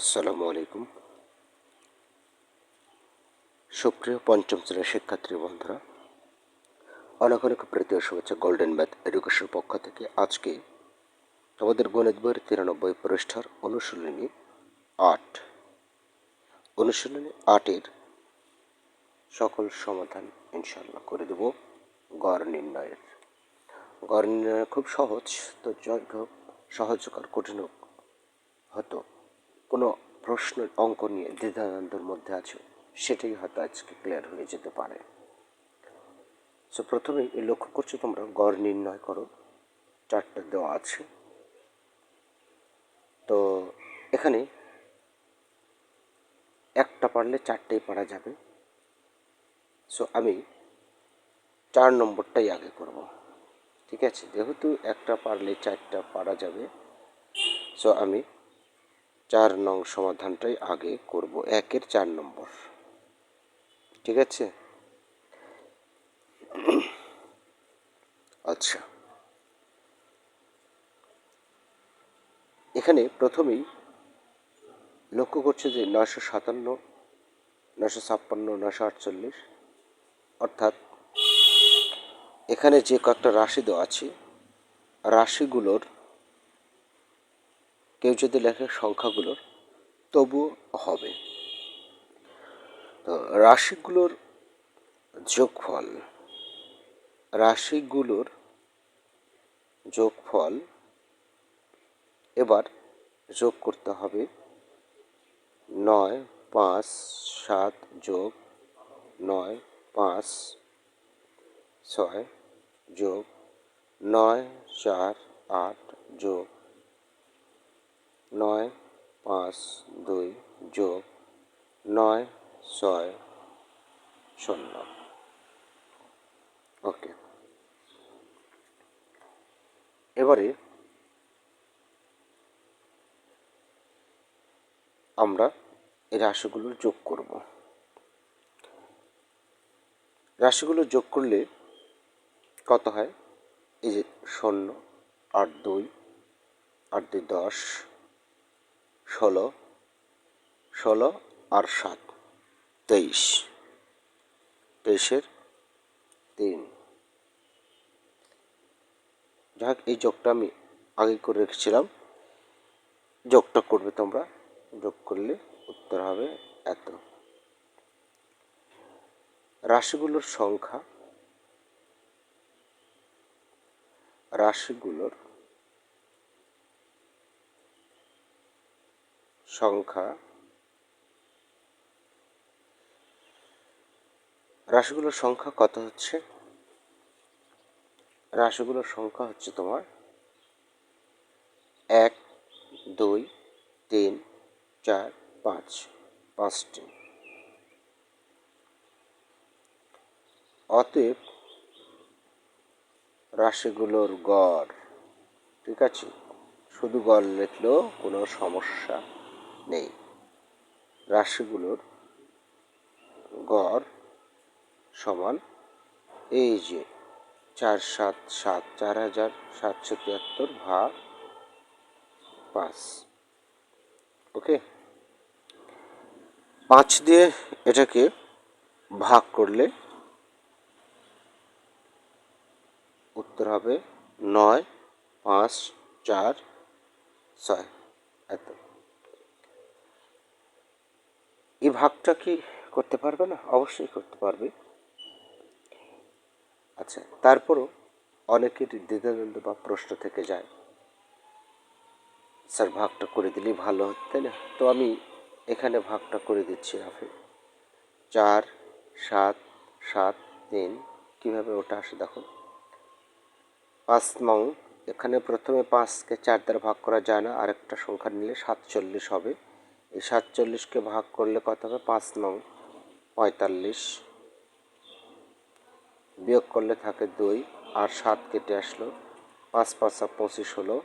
আসসালামু আলাইকুম। সুপ্রিয় পঞ্চম শ্রেণির শিক্ষার্থী বন্ধুরা, অনেক অনেক প্রীতীয় শুভেচ্ছা গোল্ডেন ম্যাথ এডুকেশন পক্ষ থেকে আজকে আমাদের গণিত বইয়ের তিরানব্বই পৃষ্ঠার অনুশীলনী আট। অনুশীলনী আটের সকল সমাধান ইনশাল্লাহ করে দেব গড় নির্ণয়ের। গড় নির্ণয় খুব সহজ, তো যাই হোক সহজ কঠিন হতো। কোনো প্রশ্নের অঙ্ক নিয়ে দ্বিধাদ্বন্দ্বের মধ্যে আছো, সেটাই হয়তো আজকে ক্লিয়ার হয়ে যেতে পারে। সো প্রথমেই লক্ষ্য করছ তোমরা, গড় নির্ণয় করো, চারটা দেওয়া আছে। তো, এখানে একটা পারলে চারটেই পারা যাবে। সো আমি চার নম্বরটাই আগে করব। ঠিক আছে? যেহেতু একটা পারলে চারটা পারা যাবে সো আমি চার নং সমাধানটাই আগে করব, একের চার নম্বর। ঠিক আছে? আচ্ছা। এখানে প্রথমেই লক্ষ্য করছে যে নয়শো সাতান্ন, নয়শো ছাপ্পান্ন, নয়শো আটচল্লিশ, অর্থাৎ এখানে যে কয়েকটা রাশি দেওয়া আছে, রাশিগুলোর কেউ যদি লেখে সংখ্যাগুলোর তবুও হবে। রাশিগুলোর যোগফল রাশিগুলোর যোগফল এবার যোগ করতে হবে নয় পাঁচ সাত যোগ নয় পাঁচ ছয় যোগ নয় চার আট যোগ নয় পাঁচ দুই যোগ নয় ছয় শূন্য। ওকে। এবারে আমরা এই রাশিগুলো যোগ করব। রাশিগুলো যোগ করলে কত হয়? এই যে শূন্য, আট দুই আট দুই দশ ষোলো ষোলো আর সাত, তেইশ। তেইশের তিন। যাক, এই যোগটা আমি আগে করে রেখেছিলাম। যোগটা করবে তোমরা। যোগ করলে উত্তর হবে এত। রাশিগুলোর সংখ্যা। রাশিগুলোর সংখ্যা, রাশিগুলোর সংখ্যা কত হচ্ছে? রাশিগুলোর সংখ্যা হচ্ছে তোমার এক, দুই, তিন, চার, পাঁচ, পাঁচটি। অতএব রাশিগুলোর গড়, ঠিক আছে? শুধু গড় লিখলেও কোনো সমস্যা নেই। রাশিগুলোর গড় সমান এই যে চার সাত সাত, চার হাজার সাতশো তিয়াত্তর ভাগ পাঁচ। ওকে? পাঁচ দিয়ে এটাকে ভাগ করলে উত্তর হবে নয়, পাঁচ, চার, ছয়, এত। এই ভাগটা কি করতে পারবে না? অবশ্যই করতে পারবে। আচ্ছা তারপরও অনেকের দ্বিধাদ্বন্দ্ব বা প্রশ্ন থেকে যায়। স্যার, ভাগটা করে দিলেই ভালো হতো তাই না? তো আমি এখানে ভাগটা করে দিচ্ছি রাফে চার, সাত সাত, তিন, কীভাবে ওটা আসে দেখো। পাঁচ নং, এখানে প্রথমে পাঁচকে চার দ্বারা ভাগ করা যায় না, আরেকটা সংখ্যা নিলে সাতচল্লিশ হবে। এই সাতচল্লিশকে ভাগ করলে কত হবে? পাঁচ নং, পঁয়তাল্লিশ। বিয়োগ করলে থাকে দুই, আর সাত কেটে আসলো, পাঁচ পাঁচা পঁচিশ হলো।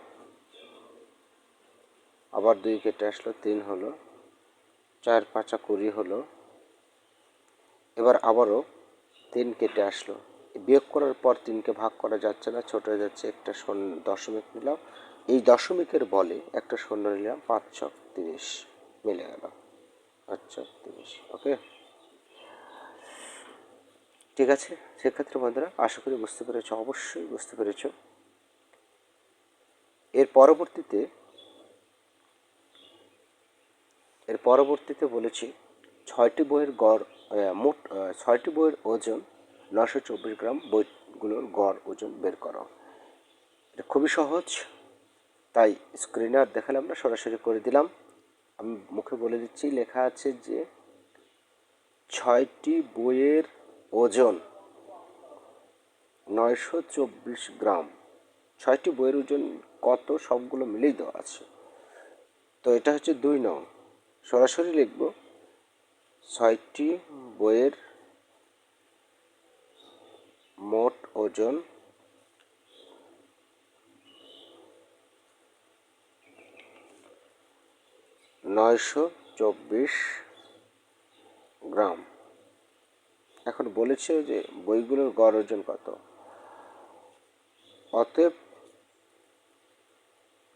আবার দুই কেটে আসলো, তিন হলো। চার পাঁচা কুড়ি হলো। এবার আবারও তিন কেটে আসলো। বিয়োগ করার পর তিনকে ভাগ করা যাচ্ছে না, ছোট হয়ে যাচ্ছে একটা দশমিক নিলাম। এই দশমিকের বলে একটা শূন্য নিলাম, পাঁচ ছক তিরিশ। মিলে গেল। আচ্ছা তিরিশ ওকে ঠিক আছে, সেক্ষেত্রে বন্ধুরা, আশা করি বুঝতে পেরেছ, অবশ্যই বুঝতে পেরেছ। এর পরবর্তীতে এর পরবর্তীতে বলেছি, ছয়টি বইয়ের গড় মোট ছয়টি বইয়ের ওজন নশো চব্বিশ গ্রাম বইগুলোর গড় ওজন বের করো। এটা খুবই সহজ, তাই স্ক্রিনে আর দেখালাম না, সরাসরি করে দিলাম। আমি মুখে বলে দিচ্ছি, লেখা আছে যে ছয়টি বইয়ের ওজন নয়শো চব্বিশ গ্রাম। ছয়টি বইয়ের ওজন কত? সবগুলো মিলেই দেওয়া আছে। তো এটা হচ্ছে দুই নং। সরাসরি লিখব, ছয়টি বইয়ের মোট ওজন নয়শো চব্বিশ গ্রাম। এখন বলেছে যে বইগুলোর গড় ওজন কত? অতএব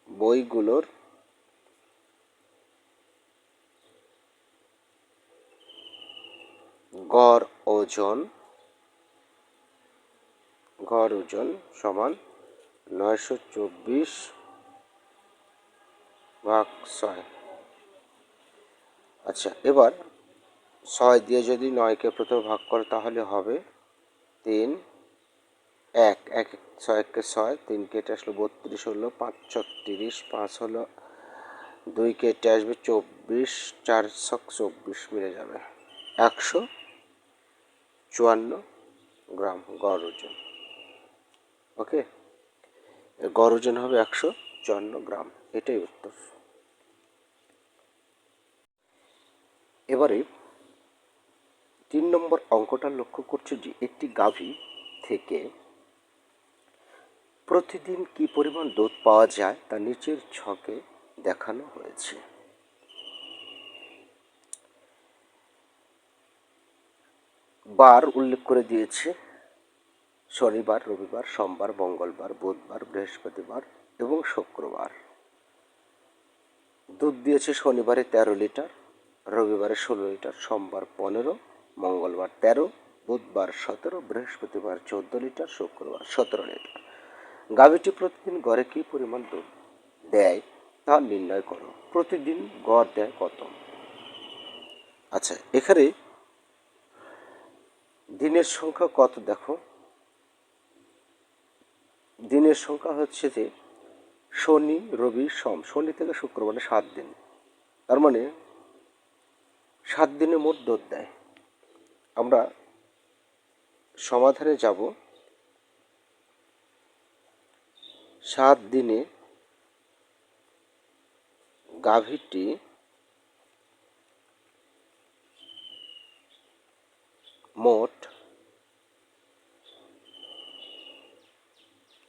বইগুলোর গড় ওজন গড় ওজন সমান নয়শো চব্বিশ ভাগ ছয়। আচ্ছা এবার ছয় দিয়ে যদি নয়কে প্রথমে ভাগ করে তাহলে হবে তিন, এক এক ছয় এককে ছয় তিন কেটে আসলো বত্রিশ হলো পাঁচ, ছত্রিশ, পাঁচ হলো দুই কেটে আসবে চব্বিশ, চার ছক চব্বিশ মিলে যাবে। একশো চুয়ান্ন গ্রাম গড় ওজন। ওকে? গড় ওজন হবে একশো চুয়ান্ন গ্রাম, এটাই উত্তর। এবারে তিন নম্বর অঙ্কটা লক্ষ্য করছ যে একটি গাভী থেকে প্রতিদিন কি পরিমাণ দুধ পাওয়া যায় তা নিচের ছকে দেখানো হয়েছে। বার উল্লেখ করে দিয়েছে, শনিবার, রবিবার, সোমবার, মঙ্গলবার, বুধবার, বৃহস্পতিবার এবং শুক্রবার। দুধ দিয়েছে শনিবারে তেরো লিটার। রবিবারে ষোলো লিটার সোমবার পনেরো, মঙ্গলবার তেরো, বুধবার সতেরো, বৃহস্পতিবার চোদ্দ লিটার শুক্রবার সতেরো লিটার গাভীটি প্রতিদিন গড়ে কী পরিমাণ দুধ? দেয় তা নির্ণয় করো। প্রতিদিন গড় দেয় কত? আচ্ছা এখানে দিনের সংখ্যা কত দেখো? দিনের সংখ্যা হচ্ছে যে শনি, রবি, সোম। শনি থেকে শুক্রবারে সাত দিন। তার মানে সাত দিনে মোট দুধ দেয়। আমরা সমাধানে যাব। সাত দিনে গাভীটি মোট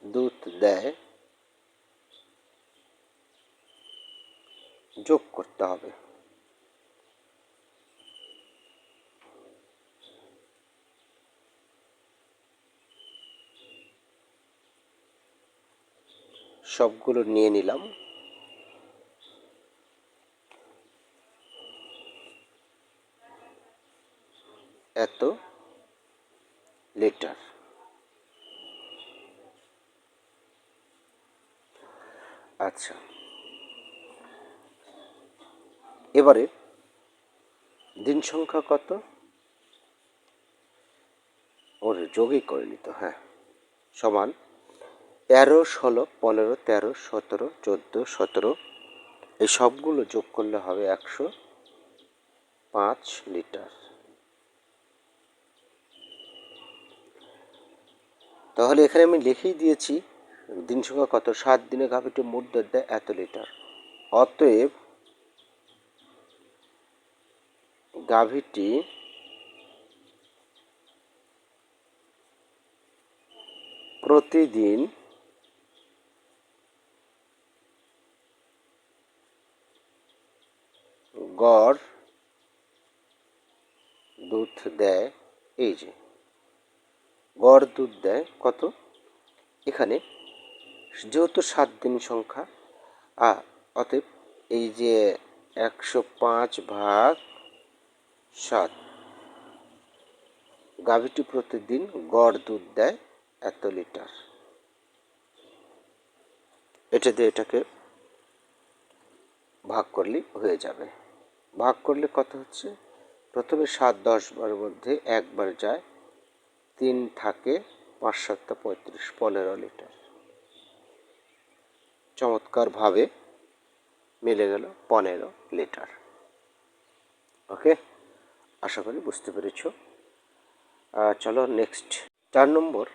দুধ দেয়। যোগ করতে হবে। সবগুলো নিয়ে নিলাম। এত লিটার। আচ্ছা। এবারে দিন সংখ্যা কত? ওর যোগই করে নিত হ্যাঁ। সমান তেরো, ষোলো, পনেরো, তেরো, সতেরো, চোদ্দ, সতেরো। এই সবগুলো যোগ করলে হবে একশো পাঁচ লিটার। তাহলে এখানে আমি লিখেই দিয়েছি, দিন সংখ্যা কত? সাত দিনে গাভীটি মোট দেয় এত লিটার। অতএব গাভীটি প্রতিদিন গড় দুধ দেয়, এই যে। গড় দুধ দেয় কত? এখানে যেহেতু সাত দিন সংখ্যা আ অতএব এই যে একশো পাঁচ ভাগ সাত, গাভীটি প্রতিদিন গড় দুধ দেয় এত লিটার। এটা দিয়ে এটাকে ভাগ করলেই হয়ে যাবে। ভাগ করলে কত হচ্ছে? প্রথমে সাত, দশ বারের মধ্যে একবার যায়। তিন থাকে পাঁচ সাতটা পঁয়ত্রিশ, পনেরো লিটার। চমৎকারভাবে মিলে গেল পনেরো লিটার। ওকে? আশা করি বুঝতে পেরেছ। চলো নেক্সট। চার নম্বর।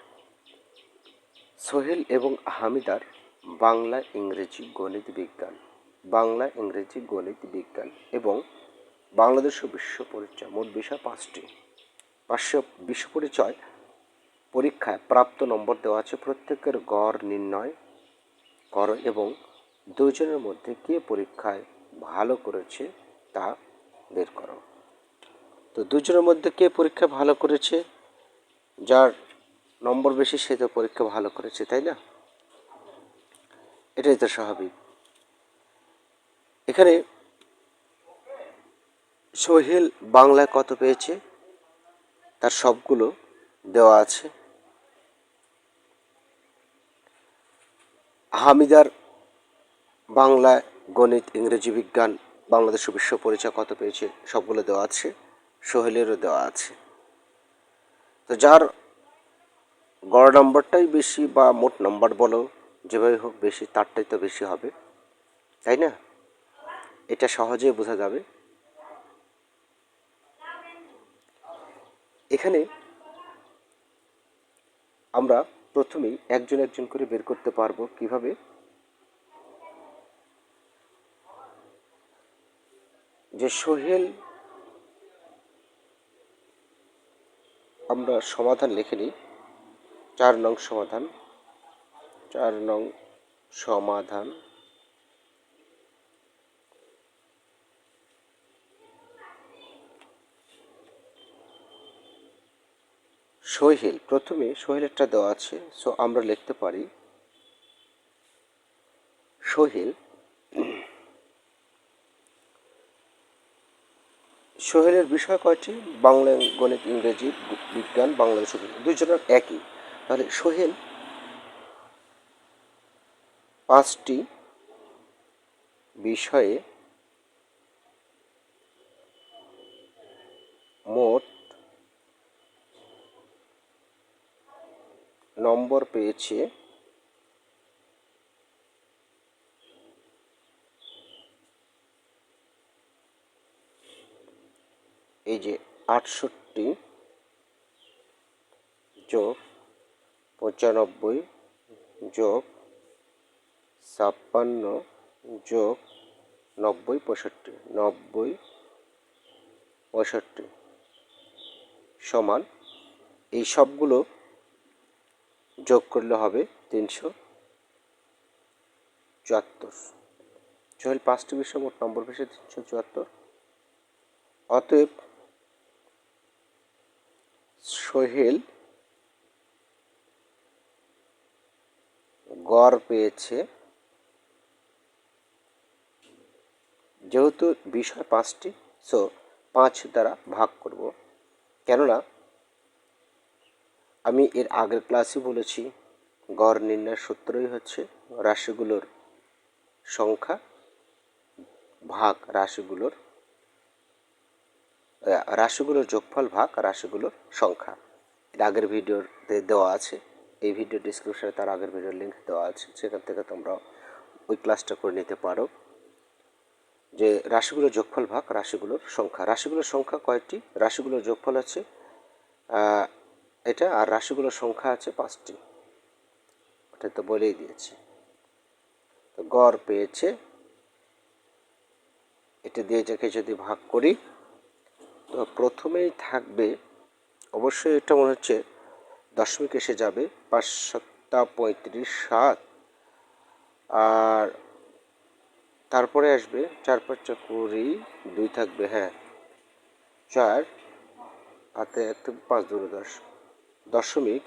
সোহেল এবং হামিদার বাংলা ইংরেজি গণিত বিজ্ঞান। বাংলা, ইংরেজি, গণিত, বিজ্ঞান এবং বাংলাদেশ ও বিশ্ব পরিচয়, মোট বিষয় পাঁচটি। পাঁচশো বিশ্ব পরিচয় পরীক্ষায় প্রাপ্ত নম্বর দেওয়া আছে প্রত্যেকের গড় নির্ণয় করো এবং দুজনের মধ্যে কে পরীক্ষায় ভালো করেছে তা বের করো। তো দুজনের মধ্যে কে পরীক্ষা ভালো করেছে? যার নম্বর বেশি সে তো পরীক্ষা ভালো করেছে, তাই না? এটাই তো স্বাভাবিক। এখানে সোহেল বাংলায় কত পেয়েছে? তার সবগুলো দেওয়া আছে। হামিদার বাংলায় গণিত, ইংরেজি বিজ্ঞান, বাংলাদেশ বিশ্ব পরিচয় কত পেয়েছে? সবগুলো দেওয়া আছে। সোহেলেরও দেওয়া আছে। তো যার গড় নম্বরটাই বেশি বা মোট নম্বর বলো, যেভাবে হোক বেশি, তারটাই তো বেশি হবে। তাই না? এটা সহজেই বোঝা যাবে। এখানে আমরা প্রথমেই একজন একজন করে বের করতে পারব কীভাবে। যে সোহেল আমরা সমাধান লিখে নিই। চার নং সমাধান, চার নং সমাধান। সোহেল, প্রথমে সোহেলেরটা দেওয়া আছে সো আমরা লিখতে পারি, সোহেল, সোহেলের বিষয় কয়টি? বাংলা, গণিত, ইংরেজি, বিজ্ঞান বাংলাদেশ দুজনের একই। তাহলে সোহেল পাঁচটি বিষয়ে মোট নম্বর পেয়েছে। এই যে আটষট্টি যোগ পঁচানব্বই যোগ ছাপ্পান্ন যোগ নব্বই পঁয়ষট্টি নব্বই পঁয়ষট্টি সমান। এই সবগুলো যোগ করলে হবে তিনশো চুয়াত্তর। সোহেল পাঁচটি বিষয় মোট নম্বর পেয়েছে তিনশো চুয়াত্তর। অতএব সোহেল গড় পেয়েছে। যেহেতু বিষয় পাঁচটি সো পাঁচ দ্বারা ভাগ করব। কেননা আমি এর আগের ক্লাসে বলেছি, গড় নির্ণয়ের সূত্রই হচ্ছে রাশিগুলোর সংখ্যা ভাগ রাশিগুলোর রাশিগুলোর যোগফল ভাগ রাশিগুলোর সংখ্যা। এর আগের ভিডিওতে দেওয়া আছে, এই ভিডিও ডিসক্রিপশনে তার আগের ভিডিওর লিঙ্ক দেওয়া আছে, সেখান থেকে তোমরা ওই ক্লাসটা করে নিতে পারো। যে রাশিগুলোর যোগফল ভাগ রাশিগুলোর সংখ্যা রাশিগুলোর সংখ্যা কয়েকটি রাশিগুলোর যোগফল আছে এটা আর রাশিগুলোর সংখ্যা আছে পাঁচটি। ওটা তো বলেই দিয়েছি। তো গড় পেয়েছে। এটা দিয়ে যাকে যদি ভাগ করি, তো প্রথমেই থাকবে, অবশ্যই এটা মনে হচ্ছে দশমিক এসে যাবে পাঁচ সাতটা পঁয়ত্রিশ সাত। আর তারপরে আসবে চার পাঁচটা কুড়ি, দুই থাকবে হ্যাঁ চার। হাতে একটা পাঁচ দূরে দশ দশমিক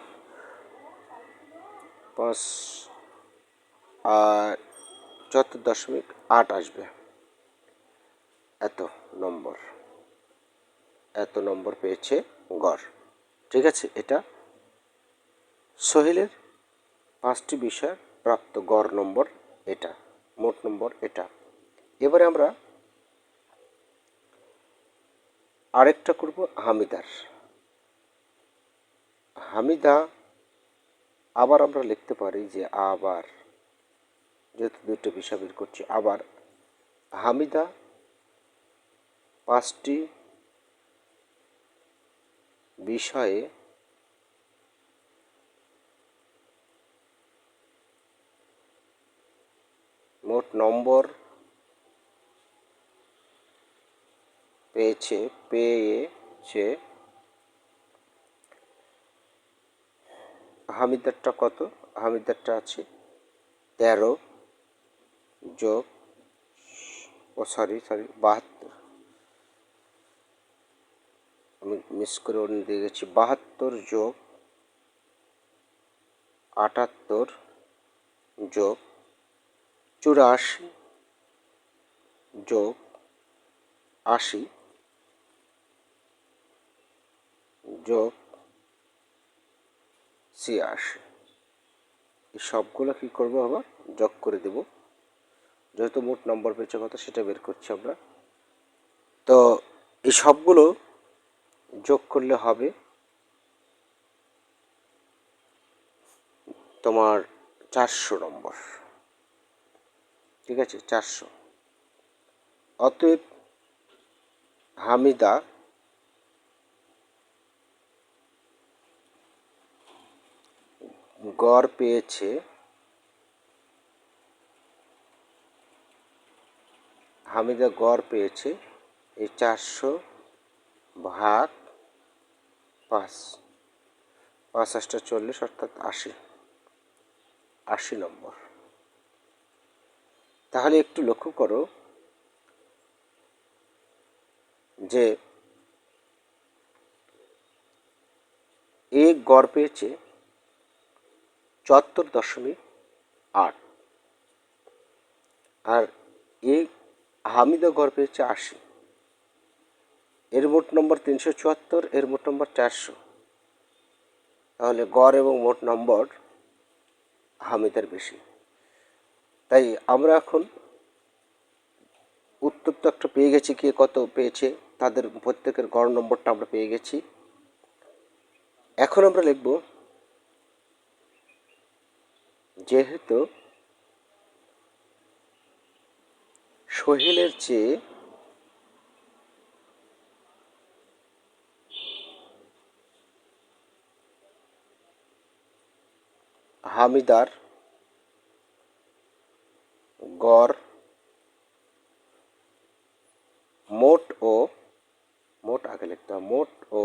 পাঁচ আর চুয়াত্তর দশমিক আট আসবে। এত নম্বর। এত নম্বর পেয়েছে গড়। ঠিক আছে, এটা সোহেলের পাঁচটি বিষয় প্রাপ্ত গড় নম্বর এটা, মোট নম্বর এটা। এবারে আমরা আরেকটা করব হামিদার। হামিদা আবার আমরা লিখতে পারি যে আবার, যেহেতু দুটো বিষয় বের করছি, আবার। হামিদা পাঁচটি বিষয়ে মোট নম্বর পেয়েছে পেয়েছে হামিদারটা কত? হামিদারটা আছে তেরো যোগ ও সরি সরি, বাহাত্তর। আমি মিস করে অন্য দিয়ে গেছি। বাহাত্তর যোগ আটাত্তর যোগ চুরাশি যোগ আশি যোগ ছিয়াশি এই সবগুলো কী করব আবার? যোগ করে দেব। যেহেতু মোট নম্বর পেয়েছে কত, সেটা বের করছি আমরা। তো এই সবগুলো যোগ করলে হবে তোমার চারশো নম্বর। ঠিক আছে? চারশো। অতএব হামিদা গড় পেয়েছে হামিদা গড় পেয়েছে এই চারশো ভাগ পাঁচ পাঁচ আটটা চল্লিশ অর্থাৎ আশি আশি নম্বর। তাহলে একটু লক্ষ্য করো যে এ গড় পেয়েছে চুয়াত্তর দশমিক আট। আর এ হামিদা গড় পেয়েছে আশি। এর মোট নম্বর তিনশো চুয়াত্তর, এর মোট নম্বর চারশো। তাহলে গড় এবং মোট নম্বর হামিদার বেশি। তাই আমরা এখন উত্তর তো একটা পেয়ে গেছি কে কত পেয়েছে, তাদের প্রত্যেকের গড় নম্বরটা আমরা পেয়ে গেছি। এখন আমরা লিখব যেহেতু সোহেলের চেয়ে হামিদার গড় মোট ও মোট আগে লিখতে হবে মোট ও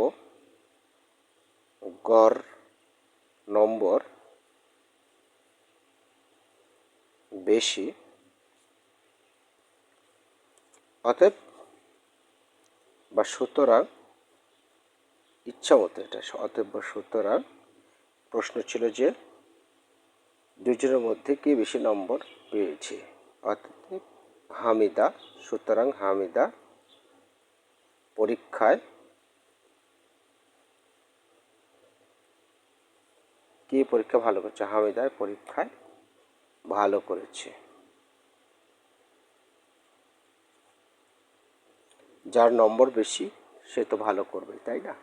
গড় নম্বর বেশি, অতএব বা সুতরাং ইচ্ছা মতো এটা, অতএব বা সুতরাং প্রশ্ন ছিল যে দুজনের মধ্যে কে বেশি নম্বর পেয়েছে? অতএব হামিদা, সুতরাং হামিদা পরীক্ষায় কে পরীক্ষা ভালো করছে? হামিদার পরীক্ষায় ভালো করেছে। যার নম্বর বেশি, সে তো ভালো করবে, তাই না?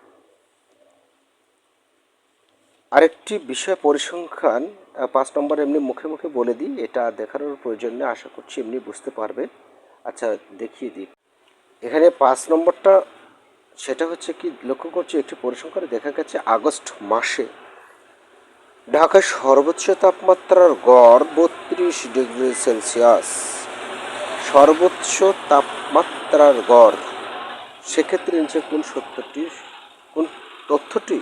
আরেকটি বিষয় পরিসংখ্যান পাঁচ নম্বর এমনি মুখে মুখে বলে দিই, এটা দেখানোর প্রয়োজন নেই, আশা করছি এমনি বুঝতে পারবে আচ্ছা দেখিয়ে দিই। এখানে পাঁচ নম্বরটা, সেটা হচ্ছে কি, লক্ষ্য করছি একটি পরিসংখ্যানে দেখা গেছে আগস্ট মাসে ঢাকার সর্বোচ্চ তাপমাত্রার গড় বত্রিশ ডিগ্রি সেলসিয়াস। সর্বোচ্চ তাপমাত্রার গড়, সেক্ষেত্রে নিচে কোন সত্যটি, কোন তথ্যটি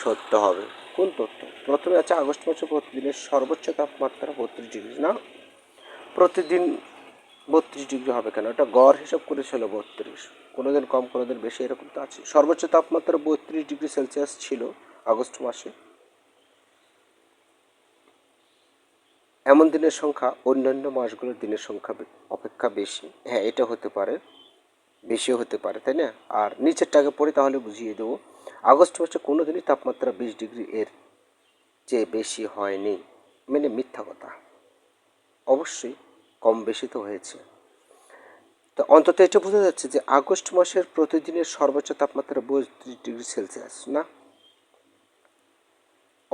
সত্য হবে? কোন তথ্য? প্রথমে আছে আগস্ট মাসে প্রতিদিনের সর্বোচ্চ তাপমাত্রা বত্রিশ ডিগ্রি, না? প্রতিদিন বত্রিশ ডিগ্রি হবে কেন? এটা গড় হিসাব করেছিল বত্রিশ। কোনো দিন কম কোনো দিন বেশি, এরকম তো আছে। সর্বোচ্চ তাপমাত্রা বত্রিশ ডিগ্রি সেলসিয়াস ছিল আগস্ট মাসে। এমন দিনের সংখ্যা, অন্যান্য মাসগুলোর দিনের সংখ্যা অপেক্ষা বেশি। হ্যাঁ এটা হতে পারে। বেশিও হতে পারে, তাই না? আর নিচের নিচেরটাকে পড়ে তাহলে বুঝিয়ে দেবো, আগস্ট মাসে কোনো দিনই তাপমাত্রা বিশ ডিগ্রি এর চেয়ে বেশি হয়নি। মানে মিথ্যা কথা। অবশ্যই কম বেশি তো হয়েছে। তো অন্তত এটা বোঝা যাচ্ছে যে আগস্ট মাসের প্রতিদিনের সর্বোচ্চ তাপমাত্রা বত্রিশ ডিগ্রি সেলসিয়াস, না?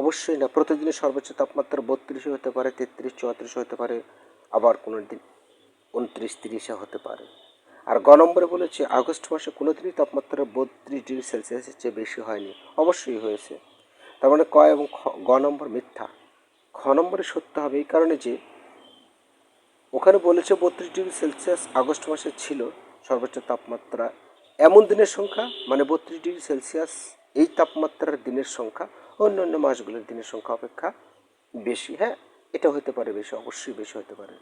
অবশ্যই না, প্রতিদিনের সর্বোচ্চ তাপমাত্রা বত্রিশে হতে পারে, তেত্রিশ, চুয়াত্রিশে হতে পারে, আবার কোনো দিন উনত্রিশ, তিরিশে হতে পারে। আর গ নম্বরে বলেছে, আগস্ট মাসে কোনো দিনই তাপমাত্রা বত্রিশ ডিগ্রি সেলসিয়াসের চেয়ে বেশি হয়নি। অবশ্যই হয়েছে। তার মানে ক এবং গ নম্বর মিথ্যা। খ নম্বরে সত্য হবে এই কারণে যে, ওখানে বলেছে বত্রিশ ডিগ্রি সেলসিয়াস আগস্ট মাসে ছিল সর্বোচ্চ তাপমাত্রা। এমন দিনের সংখ্যা মানে বত্রিশ ডিগ্রি সেলসিয়াস এই তাপমাত্রার দিনের সংখ্যা অন্য অন্য মাসগুলোর দিনের সংখ্যা অপেক্ষা বেশি হ্যাঁ? এটা হতে পারে বেশি, অবশ্যই বেশি হতে পারে।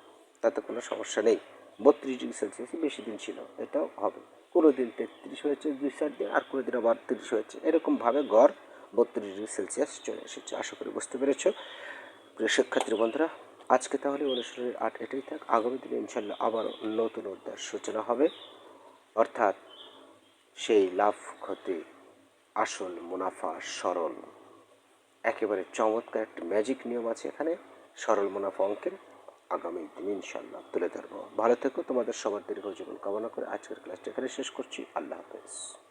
তাতে কোনো সমস্যা নেই। বত্রিশ ডিগ্রি সেলসিয়াসই বেশি দিন ছিল, এটাও হবে। কোনো দিন তেত্রিশ হয়েছে দুই চার দিন, আর কোনো দিন আবার তিরিশ হয়েছে। এরকমভাবে গড় বত্রিশ ডিগ্রি সেলসিয়াস চলে এসেছে। আশা করি বুঝতে পেরেছ। প্রিয় শিক্ষার্থী বন্ধুরা, আজকে তাহলে অনুশীলনের আট এটাই থাক। আগামী দিনে ইনশাল্লাহ আবার নতুন অধ্যায়ের সূচনা হবে। অর্থাৎ সেই লাভ ক্ষতি আসল মুনাফা সরল। একেবারে চমৎকার একটা ম্যাজিক নিয়ম আছে এখানে। সরল মুনাফা অঙ্কের আগামী দিন ইনশাল্লাহ তুলে ধরবো। ভালো থেকো, তোমাদের সবার দীর্ঘ জীবন কামনা করে আজকের ক্লাসটা এখানে শেষ করছি। আল্লাহ হাফেজ।